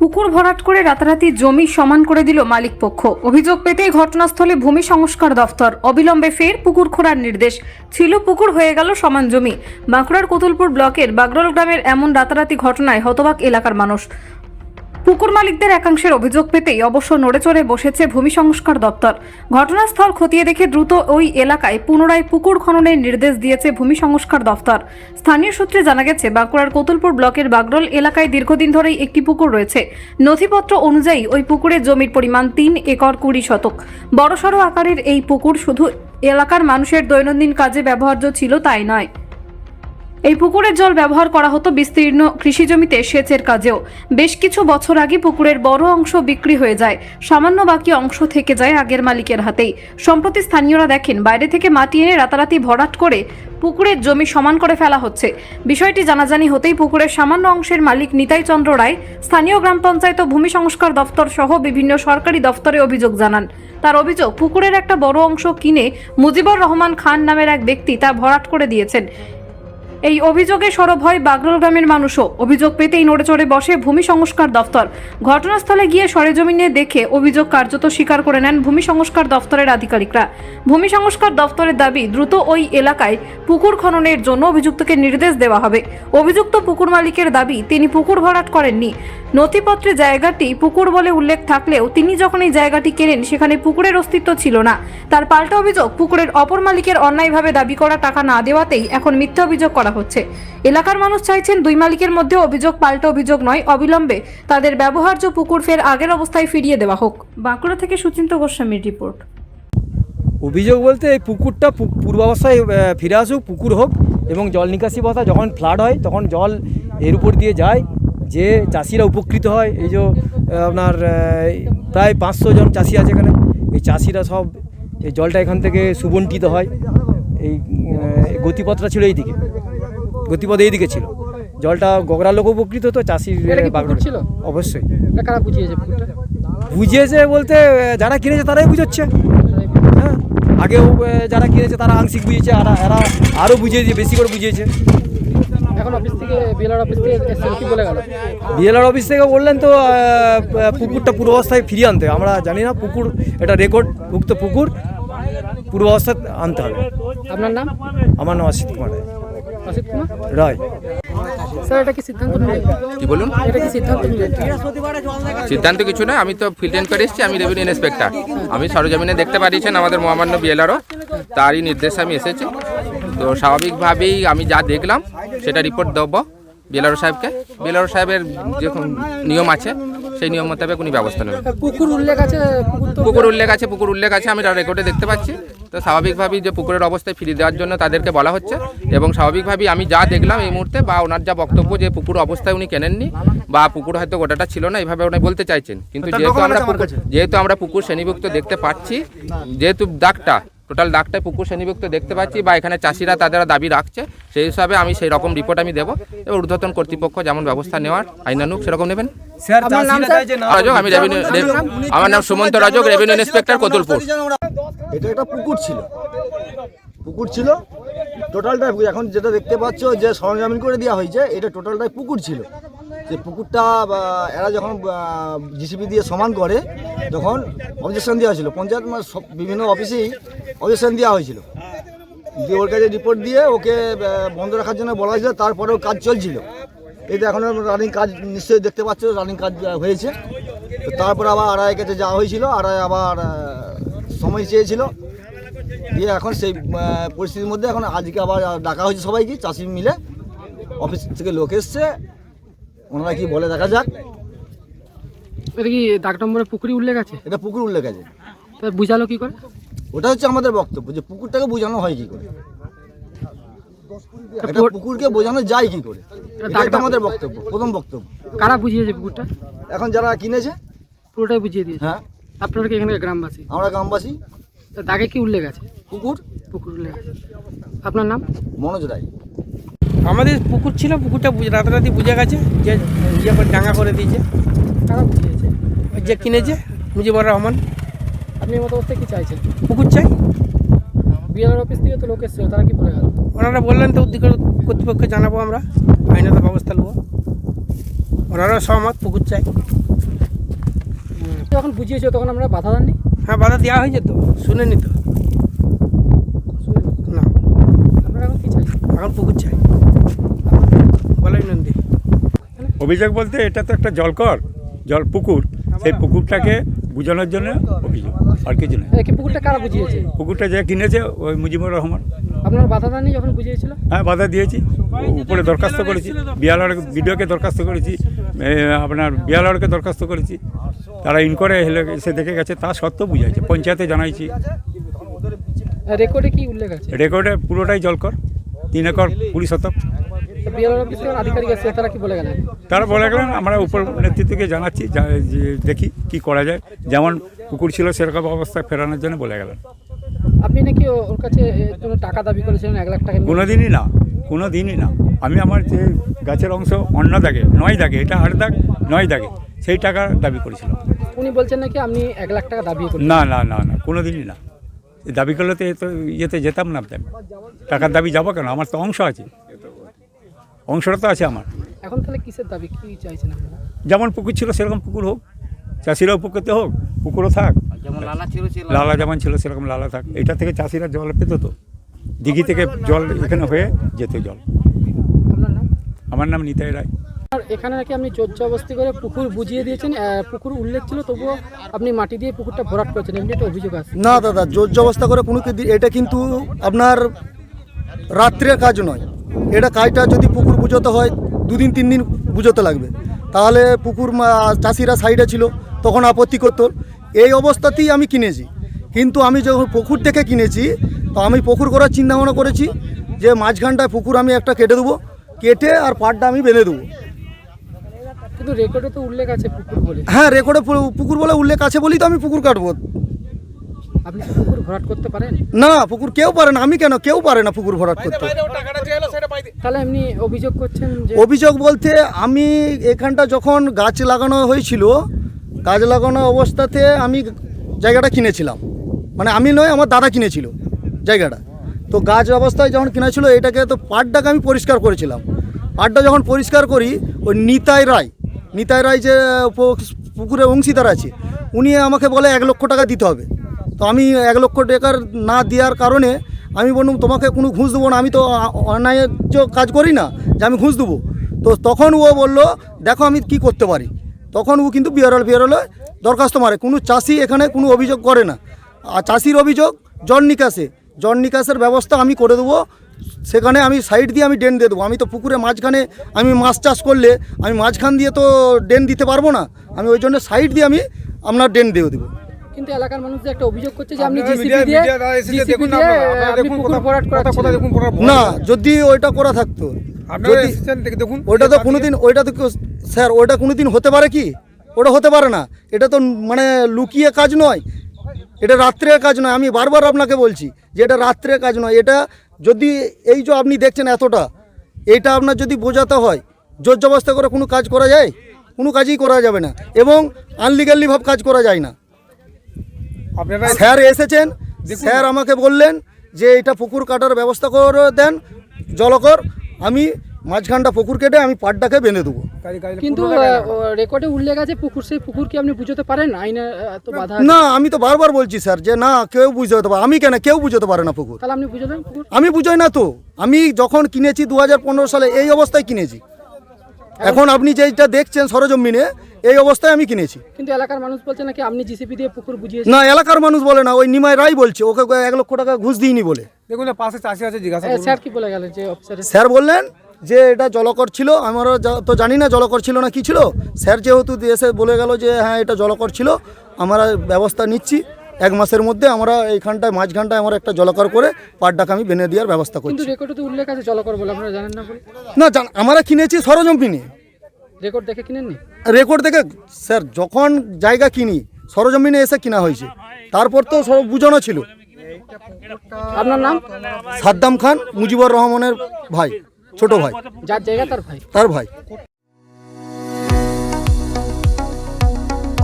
পুকুর ভরাট করে রাতারাতি জমি সমান করে দিল মালিক পক্ষ। অভিযোগ পেতেই ঘটনাস্থলে ভূমি সংস্কার দফতর। অবিলম্বে ফের পুকুর খোঁড়ার নির্দেশ। ছিল পুকুর হয়ে গেল সমান জমি। বাঁকুড়ার কোতুলপুর ব্লকের বাগরল গ্রামের এমন রাতারাতি ঘটনায় হতবাক এলাকার মানুষ। পুকুর মালিকদের একাংশের অভিযোগ পেতেই অবশ্য নড়ে চড়ে বসেছে ভূমি সংস্কার দপ্তর। ঘটনাস্থল খতিয়ে দেখে দ্রুত ওই এলাকায় পুনরায় পুকুর খননের নির্দেশ দিয়েছে ভূমি সংস্কার দপ্তর। স্থানীয় সূত্রে জানা গেছে, বাঁকুড়ার কতুলপুর ব্লকের বাগরল এলাকায় দীর্ঘদিন ধরেই একটি পুকুর রয়েছে। নথিপত্র অনুযায়ী ওই পুকুরের জমির পরিমাণ তিন একর কুড়ি শতক। বড়সড় আকারের এই পুকুর শুধু এলাকার মানুষের দৈনন্দিন কাজে ব্যবহার্য ছিল তাই নয়। এই পুকুরের জল ব্যবহার করা হতো বিস্তীর্ণ কৃষি জমিতে সেচের কাজেও। বেশ কিছু বছর আগে পুকুরের বড় অংশ বিক্রি হয়ে যায়। সামান্য বাকি অংশ থেকে যায় আগের মালিকের হাতেই। সম্প্রতি স্থানীয়রা দেখেন, বাইরে থেকে মাটি এনে রাতারাতি ভরাট করে পুকুরের জমি সমান করে ফেলা হচ্ছে। বিষয়টি জানাজানি হতেই পুকুরের সামান্য অংশের মালিক নিতাই চন্দ্র রায়, স্থানীয় গ্রাম পঞ্চায়েত ও ভূমি সংস্কার দফতর সহ বিভিন্ন সরকারি দফতরে অভিযোগ জানান। তার অভিযোগ, পুকুরের একটা বড় অংশ কিনে মুজিবুর রহমান খান নামের এক ব্যক্তি তা ভরাট করে দিয়েছেন। এই অভিযোগে সরব হয় বাগরল গ্রামের মানুষও। অভিযোগ পেতেই নড়ে চড়ে বসে ভূমি সংস্কার দফতর। ঘটনাস্থলে গিয়ে সরেজমিনে দেখে অভিযোগ কার্যত স্বীকার করে নেন ভূমি সংস্কার দফতরের আধিকারিকরা। ভূমি সংস্কার দফতরের দাবি, দ্রুত ওই এলাকায় পুকুর খননের জন্য অভিযুক্তকে নির্দেশ দেওয়া হবে। অভিযুক্ত পুকুর মালিকের দাবি, তিনি পুকুর ভরাট করেননি। নথিপত্রে জায়গাটি পুকুর বলে উল্লেখ থাকলেও তিনি যখন এই জায়গাটি কেনেন, সেখানে পুকুরের অস্তিত্ব ছিল না। তার পাল্টা অভিযোগ, পুকুরের অপর মালিকের অন্যায়ভাবে দাবি করা টাকা না দেওয়াতেই এখন মিথ্যা অভিযোগ করা হচ্ছে। এলাকার মানুষ চাইছেন দুই মালিকের মধ্যে অভিযোগ পাল্টা অভিযোগ নয় অবিলম্বে তাদের ব্যবহার্য পুকুর ফের আগের অবস্থায় ফিরিয়ে দেওয়া হোক। বাঁকুড়া থেকে সুচিন্ত গোস্বামীর রিপোর্ট। অভিযোগ বলতে এই পুকুরটা পূর্বাবস্থায় ফিরে আসুক পুকুর হোক এবং জল নিকাশি ব্যবস্থা যখন ফ্লাড হয় তখন জল এর উপর দিয়ে যায় যে চাষিরা উপকৃত হয়। এই যে আপনার প্রায় পাঁচশো জন চাষি আছে এখানে। এই চাষিরা সব এই জলটা এখান থেকে সুবন্টিত হয়। এই গতিপথটা ছিল এই দিকে গতিপথ এই দিকে ছিল। জলটা গগরা লোক উপকৃত হতো চাষির ছিল? অবশ্যই। কারা বুঝিয়েছে বুঝিয়েছে বলতে যারা কিনেছে তারাই বুঝাচ্ছে। হ্যাঁ আগেও যারা কিনেছে তারা আংশিক বুঝিয়েছে আর এরা আরও বুঝিয়েছে বেশি করে বুঝিয়েছে। এখন অফিস থেকে বিএলআর অফিস থেকে কি বলে গেল? বিএলআর অফিস থেকে বললেন তো পুকুরটা পূর্বাবস্থায় ফিরিয়ে আনতে আমরা জানি না পুকুর এটা রেকর্ড ভুক্ত পুকুর পূর্বাবস্থায় আনতে হবে। আপনার নাম? আমার নাম অসিত কুমার রায়। অসিত কুমার রায়। স্যার এটা কি সিদ্ধান্ত কি বলুন? এটা কি সিদ্ধান্ত সিদ্ধান্ত কিছু নয় আমি তো ফিল্ড করে এসেছি আমি রেভিনিউ ইন্সপেক্টর আমি সরজমিনে দেখতে পারিয়েছেন আমাদের মহামান্য বিএলআরও তারই নির্দেশে আমি এসেছি। তো স্বাভাবিকভাবেই আমি যা দেখলাম সেটা রিপোর্ট দেবো বিএলআরও সাহেবকে। বিএলআরও সাহেবের যে নিয়ম আছে সেই নিয়ম মোতাবেক উনি ব্যবস্থা নেবেন। পুকুর উল্লেখ আছে পুকুর পুকুর উল্লেখ আছে পুকুর উল্লেখ আছে আমি রেকর্ডে দেখতে পাচ্ছি। তো স্বাভাবিকভাবেই যে পুকুরের অবস্থায় ফিরিয়ে দেওয়ার জন্য তাদেরকে বলা হচ্ছে। এবং স্বাভাবিকভাবেই আমি যা দেখলাম এই মুহূর্তে বা ওনার যা বক্তব্য যে পুকুর অবস্থায় উনি কেনেননি বা পুকুর হয়তো গোটাটা ছিল না এইভাবে উনি বলতে চাইছেন। কিন্তু যেহেতু আমরা পুকুর যেহেতু আমরা পুকুর শ্রেণীভুক্ত দেখতে পাচ্ছি যেহেতু দাগটা টোটাল দাগটায় পুকুর শ্রেণীভুক্ত দেখতে পাচ্ছি বা এখানে চাষিরা তাদের দাবি রাখছে সেই হিসাবে আমি সেই রকম রিপোর্ট আমি দেবো। এবং ঊর্ধ্বতন কর্তৃপক্ষ যেমন ব্যবস্থা নেওয়ার আইনানুক সেরকম নেবেন? রাজক আমি রেভিনিউ আমার নাম সুমন্ত রাজক রেভিনিউ ইন্সপেক্টর কতুলপুর। এটা একটা পুকুর ছিল। পুকুর ছিল। টোটালটাই এখন যেটা দেখতে পাচ্ছ, যে সরঞ্জামিন করে দেওয়া হয়েছে, এটা টোটালটাই পুকুর ছিল। যে পুকুরটা এরা যখন জিসিপি দিয়ে সমান করে, তখন অবজেকশন দেওয়া হয়েছিল। পঞ্চায়েত সব, বিভিন্ন অফিসেই অবজেকশন দেওয়া হয়েছিল। দিয়ে ওর কাছে রিপোর্ট দিয়ে ওকে বন্ধ রাখার জন্য বলা হয়েছিল, তারপরেও কাজ চলছিল। এই তো এখন রানিং কাজ নিশ্চয়ই দেখতে পাচ্ছ রানিং কাজ হয়েছে। তারপর আবার আড়াই কাছে যাওয়া হয়েছিল আড়াই আবার সময় চেয়েছিল। দিয়ে এখন সেই পরিস্থিতির মধ্যে এখন আজকে আবার ডাকা হয়েছে সবাইকে চাষি মিলে। অফিস থেকে লোক এসছে। ওনারা কি বলে দেখা যাক। এটা কি দাগ নম্বরে পুকুরি উল্লেখ আছে এটা পুকুর উল্লেখ আছে তা বুঝালো কি করে? ওটা হচ্ছে আমাদের বক্তব্য যে পুকুরটাকে বোঝানো হয় কি করে। পুকুরকে বোঝানো যায় কি করে। এটা আমাদের বক্তব্য প্রথম বক্তব্য। কারা বুঝিয়েছে পুকুরটা? এখন যারা কিনেছে পুরোটাই বুঝিয়ে দিয়েছে। হ্যাঁ। আপনারা কি এখানে গ্রামবাসী? আমরা গ্রামবাসী। তা দাগে কি উল্লেখ আছে? পুকুর। পুকুর উল্লেখ আছে। আপনার নাম? মনোজ রায়। আমাদের পুকুর ছিল পুকুরটা বুঝ- রাতারাতি বুঝে গেছে যে ইয়ে করে ডাঙা করে দিয়েছে। কারা বুঝিয়েছে? ওই যে কিনেছে মুজিবুর রহমান। আপনি মতো অবস্থায় কি চাইছেন? পুকুর চাই। বিএলআর অফিস থেকে তো লোক এসেছিল তারা কি বলে গেল? ওনারা বললেন তো উদ্যোগ কর্তৃপক্ষকে জানাব আমরা আইনত ব্যবস্থা নেব। ওনারও সহমত পুকুর চাই। যখন বুঝিয়েছো তখন আমরা বাধা দেননি? হ্যাঁ বাধা দেওয়া হয়েছে তো শুনেনি তো। না। আপনারা এখন কি চাইছেন এখন পুকুর চাই। বলাই নন্দী। অভিযোগ বলতে এটা তো একটা জলকর জল পুকুর। সেই পুকুরটাকে বোঝানোর জন্য অভিযোগ আর কিছু না। এ, কি পুকুরটা কারা বুঝিয়েছে? পুকুরটা যে কিনেছে ওই মুজিবুর রহমান। আপনার বাধা দেননি যখন বুঝিয়েছিল? হ্যাঁ বাধা দিয়েছি। উপরে দরখাস্ত করেছি। বিয়ালর বিডিওকে দরখাস্ত করেছি। আপনার বিয়ালরকে দরখাস্ত করেছি। তারা ইনকোয়ারি হেলে এসে দেখে গেছে তা সত্ত্বেও বুঝাইছে। পঞ্চায়েতে জানাইছি। রেকর্ডে কি উল্লেখ আছে? রেকর্ডে পুরোটাই জলকর তিন একর কুড়ি শতক। তারা বলে গেলেন? আমরা উপর নেতৃত্বকে জানাচ্ছি দেখি কি করা যায়। যেমন পুকুর ছিল সেরকম অবস্থায় ফেরানোর জন্য বলে গেলেন। আপনি নাকি ওর কাছে টাকা দাবি করেছিলেন এক লাখ টাকা কোনো দিনই না। কোনো দিনই না। আমি আমার যে গাছের অংশ অন্য দাগে নয় দাগে এটা আট দাগ নয় দাগে সেই টাকা দাবি করেছিলাম। উনি বলছেন নাকি আপনি এক লাখ টাকা দাবি না না না না কোনো দিনই না দাবি করলে তো এ তো ইয়েতে যেতাম না আমি। টাকার দাবি যাব কেন? আমার তো অংশ আছে। অংশটা তো আছে আমার। এখন তাহলে কিসের দাবি? কি চাইছেন যেমন পুকুর ছিল সেরকম পুকুর হোক চাষিরা উপকৃত হোক পুকুরও থাক। যেমন লালা ছিল লালা যেমন ছিল সেরকম লালা থাক। এটা থেকে চাষিরা জল পেত তো। দিঘি থেকে জল এখানে হয়ে যেত জল। আমার নাম নিতাই রায়। আর এখানে নাকি আপনি চোদ্দ করে পুকুর বুঝিয়ে দিয়েছেন পুকুর উল্লেখ ছিল তবুও আপনি মাটি দিয়ে পুকুরটা ভরাট করেছেন এমনি একটা অভিযোগ আছে। না দাদা জোর জবস্তা করে কোনো এটা কিন্তু আপনার রাত্রের কাজ নয়। এটা কাজটা যদি পুকুর বুঝোতে হয় দুদিন তিন দিন বুঝোতে লাগবে। তাহলে পুকুর চাষিরা সাইডে ছিল তখন আপত্তি করতো। এই অবস্থাতেই আমি কিনেছি। কিন্তু আমি যখন পুকুর থেকে কিনেছি তো আমি পুকুর করার চিন্তা ভাবনা করেছি যে মাঝখানটায় পুকুর আমি একটা কেটে দেবো কেটে আর পাড়টা আমি বেঁধে দেবো। কিন্তু রেকর্ডে তো উল্লেখ আছে পুকুর বলে। হ্যাঁ রেকর্ডে পুকুর বলে উল্লেখ আছে বলেই তো আমি পুকুর কাটবো। আপনি পুকুর ভরাট করতে পারেন? না পুকুর কেউ পারে না। আমি কেন? কেউ পারে না পুকুর ভরাট করতে। তাহলে এমনি অভিযোগ করছেন অভিযোগ বলতে আমি এখানটা যখন গাছ লাগানো হয়েছিল গাছ লাগানো অবস্থাতে আমি জায়গাটা কিনেছিলাম। মানে আমি নয় আমার দাদা কিনেছিল। জায়গাটা। তো গাছ অবস্থায় যখন কিনেছিল এটাকে তো পাটটাকে আমি পরিষ্কার করেছিলাম। পাটটা যখন পরিষ্কার করি, ওই নিতাই রায় নিতাই রায় যে পুকুরে অংশীদার আছে, উনি আমাকে বলে, এক লক্ষ টাকা দিতে হবে। তো আমি এক লক্ষ টাকার না দেওয়ার কারণে আমি বললাম, তোমাকে কোনো ঘুষ দেবো না, আমি তো অন্যায্য কাজ করি না যে আমি ঘুষ দেবো। তো তখন ও বলল, দেখো আমি কি করতে পারি। তখন ও কিন্তু বিয়ারল বিয়ারল দরখাস্ত মারে। কোনো চাষি এখানে কোনো অভিযোগ করে না। আর চাষির অভিযোগ জল নিকাশে। জল নিকাশের ব্যবস্থা আমি করে দেবো। সেখানে আমি সাইড দিয়ে আমি ড্রেন দিয়ে দেবো। আমি তো পুকুরে মাঝখানে আমি মাছ চাষ করলে আমি মাঝখান দিয়ে তো ড্রেন দিতে পারব না। আমি ওই জন্য সাইড দিয়ে আমি আপনার ড্রেন দিয়ে দেবো। কিন্তু এলাকার মানুষ যে একটা অভিযোগ করছে যে আপনি জিসিপি দিয়ে জিসিপি দিয়ে আপনি পুকুর ভরাট করাচ্ছেন। না যদি ওইটা করা থাকতো। যদি দেখুন। ওইটা তো কোনোদিন ওইটা তো স্যার ওইটা কোনোদিন হতে পারে কি? ওটা হতে পারে না। এটা তো মানে লুকিয়ে কাজ নয়। এটা রাত্রের কাজ নয় আমি বারবার আপনাকে বলছি যে এটা রাত্রের কাজ নয় এটা যদি এই যে আপনি দেখছেন এতটা এটা আপনার যদি বোঝাতে হয় জোর জবস্তা করে কোনো কাজ করা যায়? কোনো কাজই করা যাবে না এবং আনলিগালি ভাব কাজ করা যায় না। আপনারা স্যার এসেছেন স্যার আমাকে বললেন যে এটা পুকুর কাটার ব্যবস্থা করে দেন জলকর আমি মাঝখানটা পুকুর কেটে আমি পাটটাকে বেঁধে দেবো। কিন্তু রেকর্ডে উল্লেখ আছে পুকুর সেই পুকুর কি আপনি বুঝতে পারেন? আইনে তো বাধা না আমি তো বারবার বলছি স্যার যে না কেউ বুঝতে পারে আমি কেন কেউ বুঝতে পারে না পুকুর। তাহলে আপনি বুঝলেন পুকুর। আমি বুঝাই না তো। আমি যখন কিনেছি দু হাজার পনেরো সালে এই অবস্থায় কিনেছি। এখন আপনি যেটা দেখছেন সরজমিনে এই অবস্থায় আমি কিনেছি। কিন্তু এলাকার মানুষ বলছে নাকি আপনি জিসিপি দিয়ে পুকুর বুঝিয়েছেন? না এলাকার মানুষ বলে না ওই নিমাই রায় বলছে ওকে এক লক্ষ টাকা ঘুষ দিইনি বলে। দেখুন পাশে চাষি আছে জিজ্ঞাসা স্যার কি বলে গেলেন যে স্যার বললেন যে এটা জলকর ছিল আমরা তো জানি না জলকর ছিল না কি ছিল। স্যার যেহেতু এসে বলে গেল যে হ্যাঁ এটা জলকর ছিল আমরা ব্যবস্থা নিচ্ছি। এক মাসের মধ্যে আমরা এইখানটায় মাঝখানটায় আমরা একটা জলকর করে পাটটাকে আমি বেঁধে দেওয়ার ব্যবস্থা কিন্তু করছি রেকর্ডে তো উল্লেখ আছে জলকর বলে আপনারা জানেন না বলে না জান- আমরা কিনেছি সরজমিনে। রেকর্ড দেখে কিনেননি? রেকর্ড দেখে স্যার যখন জায়গা কিনি সরজমিনে এসে কিনা হয়েছে। তারপর তো সব বুঝানো ছিল। আপনার নাম? সাদ্দাম খান মুজিবুর রহমানের ভাই। ছোট ভাই। যার জায়গা তার ভাই। তার ভাই।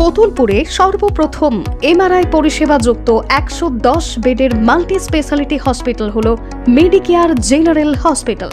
কতুলপুরে সর্বপ্রথম এমআরআই পরিষেবা যুক্ত একশো দশ বেডের মাল্টি স্পেশালিটি হসপিটাল হল মেডিকেয়ার জেনারেল হসপিটাল।